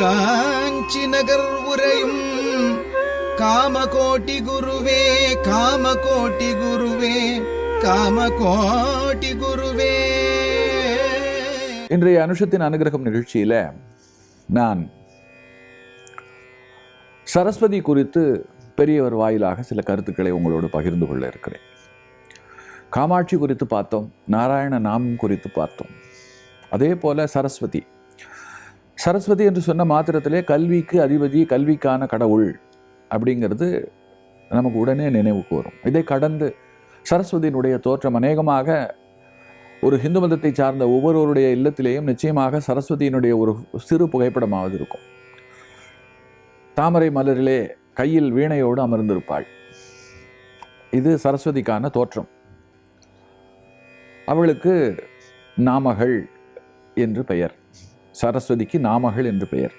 காஞ்சி நகர் உரையும் காமகோட்டி குருவே காமகோட்டி குருவே காமகோட்டி குருவே. இன்றைய அனுஷத்தின் அனுகிரகம் நிகழ்ச்சியில நான் சரஸ்வதி குறித்து பெரியவர் வாயிலாக சில கருத்துக்களை உங்களோடு பகிர்ந்து கொள்ள இருக்கிறேன். காமாட்சி குறித்து பார்த்தோம் நாராயண நாமம் குறித்து பார்த்தோம். அதே போல சரஸ்வதி சரஸ்வதி என்று சொன்ன மாத்திரத்திலே கல்விக்கு அதிபதி கல்விக்கான கடவுள் அப்படிங்கிறது நமக்கு உடனே நினைவுக்கு வரும் இதை கடந்து சரஸ்வதியினுடைய தோற்றம் அநேகமாக ஒரு ஹிந்து மதத்தை சார்ந்த ஒவ்வொருவருடைய இல்லத்திலேயும் நிச்சயமாக சரஸ்வதியினுடைய ஒரு சிறு புகைப்படமாவது இருக்கும். தாமரை மலரிலே கையில் வீணையோடு அமர்ந்திருப்பாள். இது சரஸ்வதிக்கான தோற்றம். அவளுக்கு நாமகள் என்று பெயர். சரஸ்வதிக்கு நாமகள் என்று பெயர்.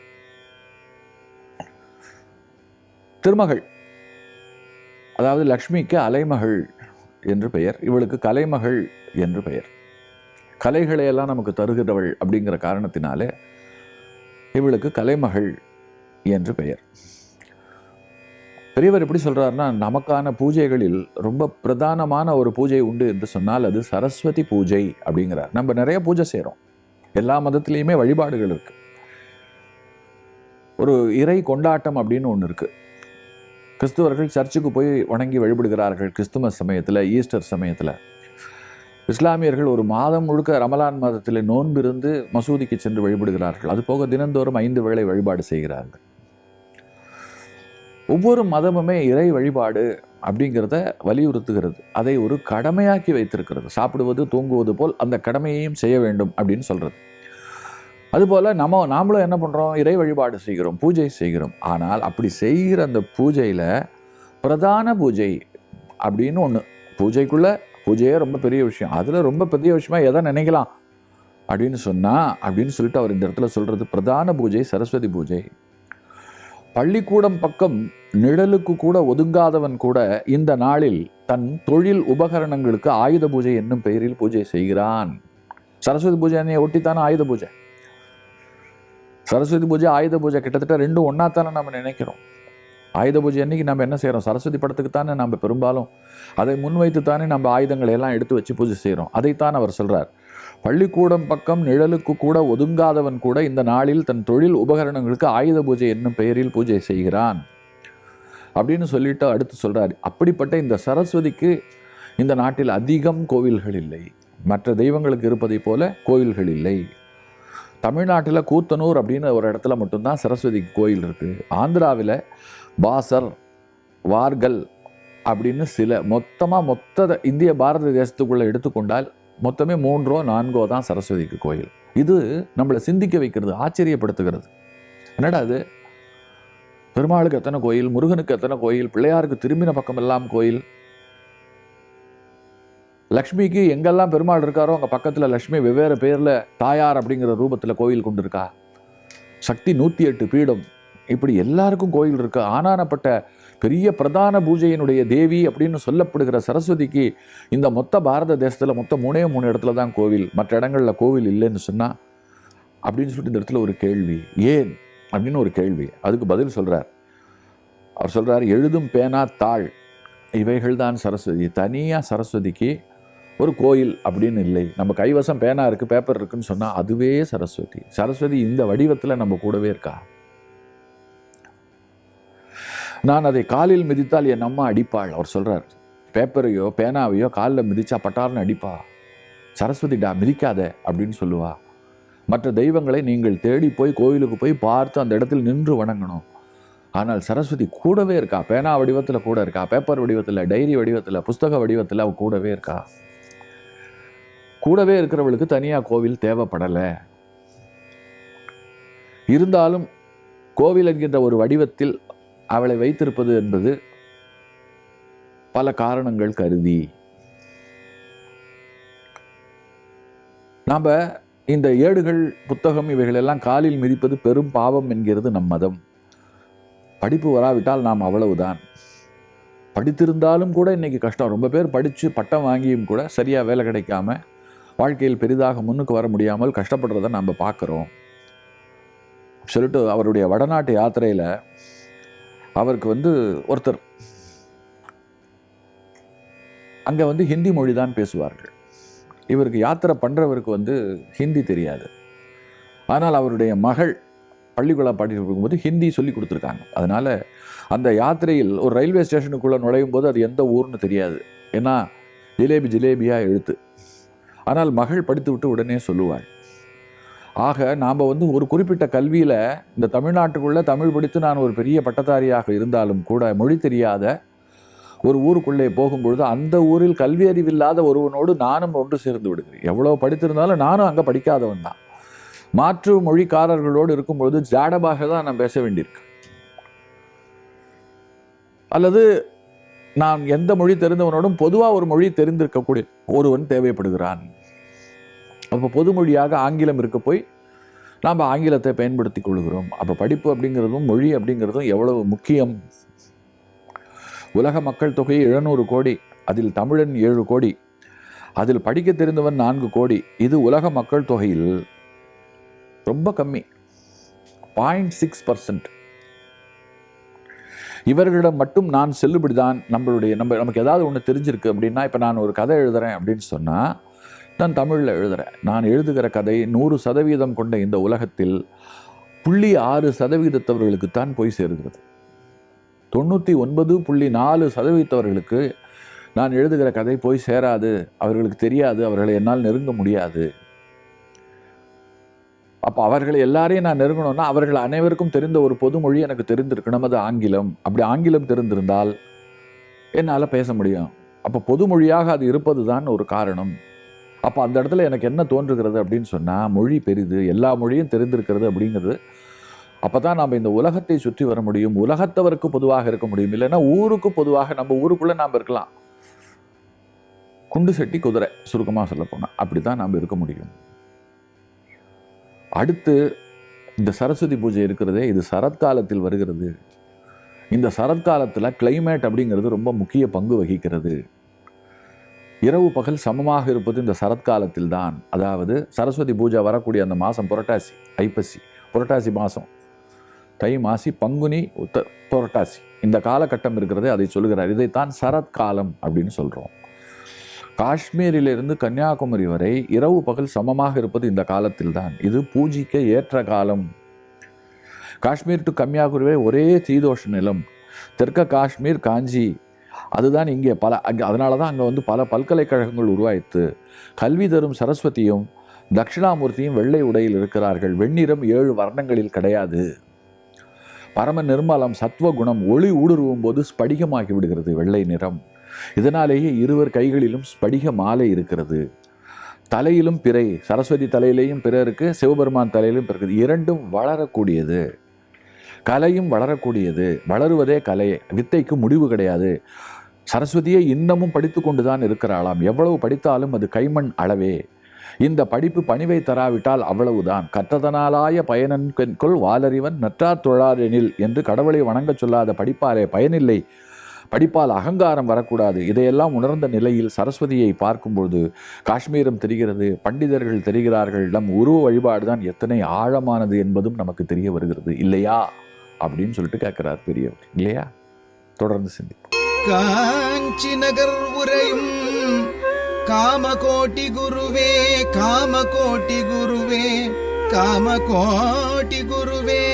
திருமகள் அதாவது லக்ஷ்மிக்கு அலைமகள் என்று பெயர் இவளுக்கு கலைமகள் என்று பெயர். கலைகளை எல்லாம் நமக்கு தருகிறவள் அப்படிங்கிற காரணத்தினாலே இவளுக்கு கலைமகள் என்று பெயர். பெரியவர் எப்படி சொல்றாருன்னா நமக்கான பூஜைகளில் ரொம்ப பிரதானமான ஒரு பூஜை உண்டு என்று சொன்னால் அது சரஸ்வதி பூஜை அப்படிங்கிறார். நம்ம நிறைய பூஜை செய்கிறோம் எல்லா மதத்துலேயுமே வழிபாடுகள் இருக்கு. ஒரு இறை கொண்டாட்டம் அப்படின்னு ஒன்று இருக்கு. கிறிஸ்துவர்கள் சர்ச்சுக்கு போய் வணங்கி வழிபடுகிறார்கள் கிறிஸ்துமஸ் சமயத்தில் ஈஸ்டர் சமயத்தில். இஸ்லாமியர்கள் ஒரு மாதம் முழுக்க ரமலான் மாதத்தில் நோன்பிருந்து மசூதிக்கு சென்று வழிபடுகிறார்கள். அது போக தினந்தோறும் ஐந்து வேளை வழிபாடு செய்கிறார்கள். ஒவ்வொரு மதமுமே இறை வழிபாடு அப்படிங்கிறத வலியுறுத்துகிறது. அதை ஒரு கடமையாக்கி வைத்திருக்கிறது. சாப்பிடுவது தூங்குவது போல் அந்த கடமையையும் செய்ய வேண்டும் அப்படின்னு சொல்கிறது அதுபோல் நம்ம நாமளும் என்ன பண்ணுறோம் இறை வழிபாடு செய்கிறோம் பூஜை செய்கிறோம். ஆனால் அப்படி செய்கிற அந்த பூஜையில் பிரதான பூஜை அப்படின்னு ஒன்று பூஜைக்குள்ளே பூஜையே ரொம்ப பெரிய விஷயம். அதில் ரொம்ப பெரிய விஷயமா எதை நினைக்கலாம்? அப்படின்னு சொன்னால் அப்படின்னு சொல்லிட்டு அவர் இந்த இடத்துல சொல்கிறது பிரதான பூஜை சரஸ்வதி பூஜை. பள்ளிக்கூடம் பக்கம் நிழலுக்கு கூட ஒதுங்காதவன் கூட இந்த நாளில் தன் தொழில் உபகரணங்களுக்கு ஆயுத பூஜை என்னும் பெயரில் பூஜை செய்கிறான். சரஸ்வதி பூஜை அன்னையை ஒட்டித்தானே ஆயுத பூஜை? சரஸ்வதி பூஜை ஆயுத பூஜை கிட்டத்தட்ட ரெண்டும் ஒன்னாத்தானே நம்ம நினைக்கிறோம். ஆயுத பூஜை அன்னைக்கு நம்ம என்ன செய்கிறோம் சரஸ்வதி படத்துக்கு தானே நம்ம பெரும்பாலும் அதை முன்வைத்து தானே நம்ம ஆயுதங்களை எல்லாம் எடுத்து வச்சு பூஜை செய்கிறோம் அதைத்தான் அவர் சொல்கிறார் பள்ளிக்கூடம் பக்கம் நிழலுக்கு கூட ஒதுங்காதவன் கூட இந்த நாளில் தன் தொழில் உபகரணங்களுக்கு ஆயுத பூஜை என்னும் பெயரில் பூஜை செய்கிறான். அப்படின்னு சொல்லிட்டு அடுத்து சொல்கிறார் அப்படிப்பட்ட இந்த சரஸ்வதிக்கு இந்த நாட்டில் அதிகம் கோவில்கள் இல்லை. மற்ற தெய்வங்களுக்கு இருப்பதைப் போல கோவில்கள் இல்லை. தமிழ்நாட்டில் கூத்தனூர் அப்படின்னு ஒரு இடத்துல மட்டும்தான் சரஸ்வதிக்கு கோயில் இருக்குது ஆந்திராவில் பாசர் வார்கல் அப்படின்னு சில மொத்தமாக மொத்த இந்திய பாரத தேசத்துக்குள்ளே எடுத்துக்கொண்டால் மொத்தமே மூன்றோ நான்கோ தான் சரஸ்வதிக்கு கோயில். இது நம்மளை சிந்திக்க வைக்கிறது ஆச்சரியப்படுத்துகிறது. என்னடா அது பெருமாளுக்கு எத்தனை கோயில் முருகனுக்கு எத்தனை கோயில் பிள்ளையாருக்கு திரும்பின பக்கம் எல்லாம் கோயில்? லக்ஷ்மிக்கு எங்கெல்லாம் பெருமாள் இருக்காரோ அங்கே பக்கத்தில் லக்ஷ்மி வெவ்வேறு பேரில் தாயார் அப்படிங்கிற ரூபத்தில் கோயில் கொண்டு இருக்கா சக்தி நூற்றி எட்டு பீடம். இப்படி எல்லாருக்கும் கோயில் இருக்கு. ஆனானப்பட்ட பெரிய பிரதான பூஜையினுடைய தேவி அப்படின்னு சொல்லப்படுகிற சரஸ்வதிக்கு இந்த மொத்த பாரத தேசத்தில் மொத்தம் மூணே மூணு இடத்துல தான் கோவில். மற்ற இடங்களில் கோவில் இல்லைன்னு சொன்னால் அப்படின்னு சொல்லிட்டு இந்த இடத்துல ஒரு கேள்வி. ஏன்? அப்படின்னு ஒரு கேள்வி. அதுக்கு பதில் சொல்கிறார் அவர் சொல்கிறார் எழுதும் பேனா தாள். இவைகள் தான் சரஸ்வதி. தனியாக சரஸ்வதிக்கு ஒரு கோயில் அப்படின்னு இல்லை. நம்ம கைவசம் பேனா இருக்குது பேப்பர் இருக்குன்னு சொன்னால் அதுவே சரஸ்வதி. சரஸ்வதி இந்த வடிவத்தில் நம்ம கூடவே இருக்கா? நான் அதை காலில் மிதித்தால் என் அம்மா அடிப்பாள். அவர் சொல்கிறார் பேப்பரையோ பேனாவையோ காலில் மிதிச்சா பட்டார்னு அடிப்பா. சரஸ்வதிடா மிதிக்காத அப்படின்னு சொல்லுவா. மற்ற தெய்வங்களை நீங்கள் தேடி போய் கோயிலுக்கு போய் பார்த்து அந்த இடத்தில் நின்று வணங்கணும். ஆனால் சரஸ்வதி கூடவே இருக்கா? பேனா வடிவத்தில் கூட இருக்கா? பேப்பர் வடிவத்தில் டைரி வடிவத்தில் புஸ்தக வடிவத்தில் அவள் கூடவே இருக்கா? கூடவே இருக்கிறவளுக்கு தனியாக கோவில் தேவைப்படலை. இருந்தாலும் கோவில் என்கின்ற ஒரு வடிவத்தில் அவளை வைத்திருப்பது என்பது பல காரணங்கள் கருதி. நாம் இந்த ஏடுகள் புத்தகம் இவைகளெல்லாம் காலில் மிதிப்பது பெரும் பாவம் என்கிறது நம் மதம். படிப்பு வராவிட்டால் நாம் அவ்வளவுதான். படித்திருந்தாலும் கூட இன்னைக்கு கஷ்டம். ரொம்ப பேர் படித்து பட்டம் வாங்கியும் கூட சரியாக வேலை கிடைக்காம வாழ்க்கையில் பெரிதாக முன்னுக்கு வர முடியாமல் கஷ்டப்படுறதை நம்ம பார்க்குறோம். சொல்லிட்டு அவருடைய வடநாட்டு யாத்திரையில் அவருக்கு வந்து ஒருத்தர். அங்கே வந்து ஹிந்தி மொழி தான் பேசுவார்கள். இவருக்கு யாத்திரை பண்ணுறவருக்கு வந்து ஹிந்தி தெரியாது. ஆனால் அவருடைய மகள் பள்ளிக்கூடம் பாடிட்டு இருக்கும்போது ஹிந்தி சொல்லி கொடுத்துருக்காங்க. அதனால் அந்த யாத்திரையில் ஒரு ரயில்வே ஸ்டேஷனுக்குள்ளே நுழையும் போது அது எந்த ஊர்னு தெரியாது. ஏன்னா ஜிலேபி ஜிலேபியாக எழுத்து. ஆனால் மகள் படித்து விட்டு உடனே சொல்லுவாள். ஆக நாம் வந்து ஒரு குறிப்பிட்ட கல்வியில் இந்த தமிழ்நாட்டுக்குள்ளே தமிழ் படித்து நான் ஒரு பெரிய பட்டதாரியாக இருந்தாலும் கூட மொழி தெரியாத ஒரு ஊருக்குள்ளே போகும்பொழுது அந்த ஊரில் கல்வி அறிவில்லாத ஒருவனோடு நானும் ஒன்று சேர்ந்து விடுகிறேன். எவ்வளோ படித்திருந்தாலும் நானும் அங்கே படிக்காதவன் தான். மாற்று மொழிக்காரர்களோடு இருக்கும்பொழுது ஜாடமாக தான் நான் பேச வேண்டியிருக்கு. அல்லது நான் எந்த மொழி தெரிந்தவனோடும் பொதுவாக ஒரு மொழி தெரிந்திருக்கக்கூடிய ஒருவன் தேவைப்படுகிறான். அப்போ பொதுமொழியாக ஆங்கிலம் இருக்க போய் நாம் ஆங்கிலத்தை பயன்படுத்தி கொள்கிறோம். அப்போ படிப்பு அப்படிங்கிறதும் மொழி அப்படிங்கிறதும் எவ்வளவு முக்கியம்? உலக மக்கள் தொகை எழுநூறு கோடி அதில் தமிழன் ஏழு கோடி அதில் படிக்க தெரிந்தவன் நான்கு கோடி. இது உலக மக்கள் தொகையில் ரொம்ப கம்மி. Point six percent. இவர்களிடம் மட்டும் நான் செல்லுபடிதான் நம்மளுடைய நம்ம நமக்கு ஏதாவது ஒன்று தெரிஞ்சிருக்கு அப்படின்னா இப்போ நான் ஒரு கதை எழுதுகிறேன் அப்படின்னு சொன்னால் நான் தமிழில் எழுதுகிறேன் நான் எழுதுகிற கதை நூறு சதவீதம் கொண்ட இந்த உலகத்தில் புள்ளி ஆறு சதவீதத்தவர்களுக்குத்தான் போய் சேருகிறது. தொண்ணூற்றி ஒன்பது புள்ளி நாலு சதவீதத்தவர்களுக்கு நான் எழுதுகிற கதை போய் சேராது. அவர்களுக்கு தெரியாது. அவர்களை என்னால் நெருங்க முடியாது. அப்போ அவர்களை எல்லாரையும் நான் நெருங்கணும்னா அவர்கள் அனைவருக்கும் தெரிந்த ஒரு பொது மொழி எனக்கு தெரிந்திருக்கணும். அது ஆங்கிலம். அப்படி ஆங்கிலம் தெரிந்திருந்தால் என்னால் பேச முடியும். அப்போ பொது மொழியாக அது இருப்பது தான் ஒரு காரணம். அப்போ அந்த இடத்துல எனக்கு என்ன தோன்றுகிறது அப்படின்னு சொன்னால் மொழி பெரிது எல்லா மொழியும் தெரிந்திருக்கிறது அப்படிங்கிறது. அப்போ தான் நம்ம இந்த உலகத்தை சுற்றி வர முடியும். உலகத்தவருக்கு பொதுவாக இருக்க முடியும். இல்லைன்னா ஊருக்கு பொதுவாக நம்ம ஊருக்குள்ளே நாம் இருக்கலாம். குண்டு செட்டி குதிரை சுருக்கமாக சொல்ல போனால் அப்படி தான் நாம் இருக்க முடியும். அடுத்து இந்த சரஸ்வதி பூஜை இருக்கிறதே இது சரத்காலத்தில் வருகிறது. இந்த சரத்காலத்தில் கிளைமேட் அப்படிங்கிறது ரொம்ப முக்கிய பங்கு வகிக்கிறது. இரவு பகல் சமமாக இருப்பது இந்த சரத்காலத்தில் தான் அதாவது சரஸ்வதி பூஜை வரக்கூடிய அந்த மாதம் புரட்டாசி ஐப்பசி புரட்டாசி மாதம். தை மாசி பங்குனி உத்த புரட்டாசி. இந்த காலகட்டம் இருக்கிறது அதை சொல்லுகிறார். இதைத்தான் சரத்காலம் அப்படின்னு சொல்கிறோம் காஷ்மீரிலிருந்து கன்னியாகுமரி வரை இரவு பகல் சமமாக இருப்பது இந்த காலத்தில் தான் இது பூஜைக்க ஏற்ற காலம். காஷ்மீர் டு கன்னியாகுமரி வரை ஒரே சீதோஷ நிலம். தெற்க காஷ்மீர் காஞ்சி அதுதான் இங்கே பல அங்கே அதனால தான் அங்கே வந்து பல பல்கலைக்கழகங்கள் உருவாயித்து கல்வி தரும் சரஸ்வதியும் தட்சிணாமூர்த்தியும் வெள்ளை உடையில் இருக்கிறார்கள். வெண்ணிறம் ஏழு வர்ணங்களில் கிடையாது. பரம நிர்மலம் சத்வகுணம் ஒளி ஊடுருவும் போது ஸ்படிகமாகி விடுகிறது வெள்ளை நிறம். இதனாலேயே இருவர் கைகளிலும் ஸ்படிக மாலை இருக்கிறது. தலையிலும் பிறை சரஸ்வதி தலையிலேயும் பிற இருக்குது சிவபெருமான் தலையிலும் பிறகு இரண்டும் வளரக்கூடியது. கலையும் வளரக்கூடியது. வளருவதே கலை. வித்தைக்கு முடிவு கிடையாது. சரஸ்வதியை இன்னமும் படித்து கொண்டு தான் இருக்கிறாளாம். எவ்வளவு படித்தாலும் அது கைமண் அளவே. இந்த படிப்பு பணிவை தராவிட்டால் அவ்வளவுதான். கற்றதனாலாய பயனன்கொள் வாலறிவன் நற்றார் தொழாரெனில் என்று கடவுளை வணங்கச் சொல்லாத படிப்பாலே பயனில்லை. படிப்பால் அகங்காரம் வரக்கூடாது. இதையெல்லாம் உணர்ந்த நிலையில் சரஸ்வதியை பார்க்கும்போது காஷ்மீரம் தெரிகிறது பண்டிதர்கள் தெரிகிறார்கள். நம் உருவ வழிபாடு தான் எத்தனை ஆழமானது என்பதும் நமக்கு தெரிய வருகிறது. இல்லையா? அப்படின்னு சொல்லிட்டு கேட்கிறார் பெரியவர். இல்லையா? தொடர்ந்து சிந்திப்போம். காஞ்சி நகர் உரையும் காமகோட்டி குருவே காமகோட்டி குருவே காமகோட்டி குருவே.